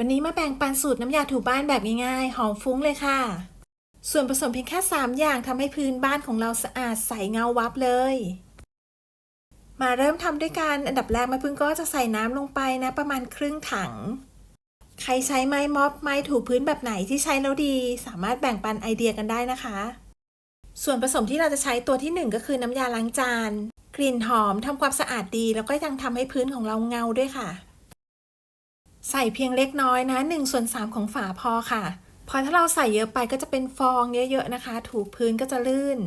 วันนี้มาแบ่งปันสูตรน้ำยาถูบ้านแบบง่ายๆ หอมฟุ้งเลยค่ะ ส่วนผสมเพียงแค่ 3 อย่างทำให้พื้นบ้านของเราสะอาดใสเงาวับเลย มาเริ่มทำด้วยกัน อันดับแรกแม่พึ่งก็จะใส่น้ำลงไปนะ ประมาณครึ่งถัง ใครใช้ไม้ม็อบไม้ถูพื้นแบบไหนที่ใช้แล้วดี สามารถแบ่งปันไอเดียกันได้นะคะ ส่วนผสมที่เราจะใช้ตัวที่หนึ่งก็คือน้ำยาล้างจาน กลิ่นหอมทำความสะอาดดี แล้วก็ยังทำให้พื้นของเราเงาด้วยค่ะ ใส่เพียงเล็กน้อยนะ1ส่วน3ของฝาพอค่ะพราะถ้าเราใส่เยอะไปก็จะเป็นฟองเยอะๆนะคะ ถูพื้นก็จะลื่น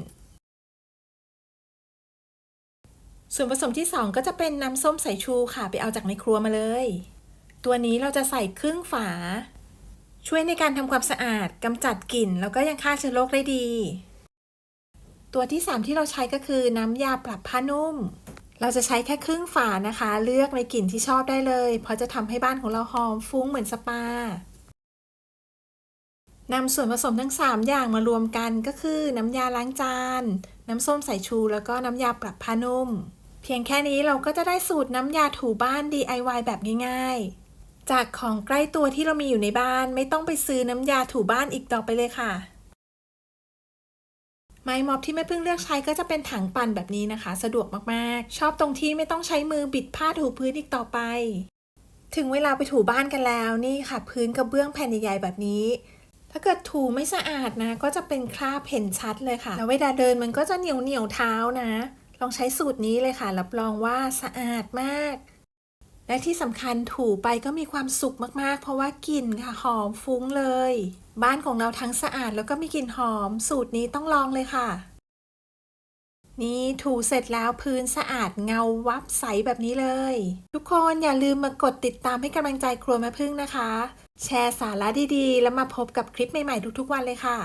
ส่วนผสมที่ 2 ก็จะเป็นน้ำส้มสายชูค่ะ ไปเอาจากในครัวมาเลย ตัวนี้เราจะใส่ครึ่งฝา ช่วยในการทำความสะอาดกำจัดกลิ่น แล้วก็ยังฆ่าเชื้อโรคได้ดี ตัวที่ 3 ที่เราใช้ก็คือน้ำยาปรับผ้านุ่ม เราจะใช้แค่ครึ่งฝานะคะ เลือกในกลิ่นที่ชอบได้เลย เพราะจะทำให้บ้านของเราหอมฟุ้งเหมือนสปานำส่วนผสมทั้ง 3 อย่างมารวมกันก็คือน้ำยาล้างจาน น้ำส้มสายชู แล้วก็น้ำยาปรับผ้านุ่ม เพียงแค่นี้เราก็จะได้สูตรน้ำยาถูบ้าน DIY แบบง่ายๆ จากของใกล้ตัวที่เรามีอยู่ในบ้าน ไม่ต้องไปซื้อน้ำยาถูบ้านอีกต่อไปเลยค่ะ ไม้ม็อบที่แม่พึ่งเลือกใช้ก็จะเป็นถังปั่นแบบนี้นะคะ สะดวกมากๆ ชอบตรงที่ไม่ต้องใช้มือบิดผ้าถูพื้นอีกต่อไป ถึงเวลาไปถูบ้านกันแล้วนี่ค่ะ พื้นกระเบื้องแผ่นใหญ่ๆแบบนี้ ถ้าเกิดถูไม่สะอาดนะ ก็จะเป็นคราบเห็นชัดเลยค่ะ แล้วเวลาเดินมันก็จะเหนียวเหนียวเท้านะ ลองใช้สูตรนี้เลยค่ะรับรองว่าสะอาดมาก และที่สำคัญถูไปก็มีความสุขมากๆ เพราะว่ากลิ่นค่ะหอมฟุ้งเลย บ้านของเราทั้งสะอาดแล้วก็มีกลิ่นหอม สูตรนี้ต้องลองเลยค่ะ นี่ถูเสร็จแล้วพื้นสะอาดเงาวับใสแบบนี้เลย ทุกคนอย่าลืมมากดติดตามให้กำลังใจครัวแม่พึ่งนะคะ แชร์สาระดีๆ แล้วมาพบกับคลิปใหม่ๆ ทุกๆวันเลยค่ะ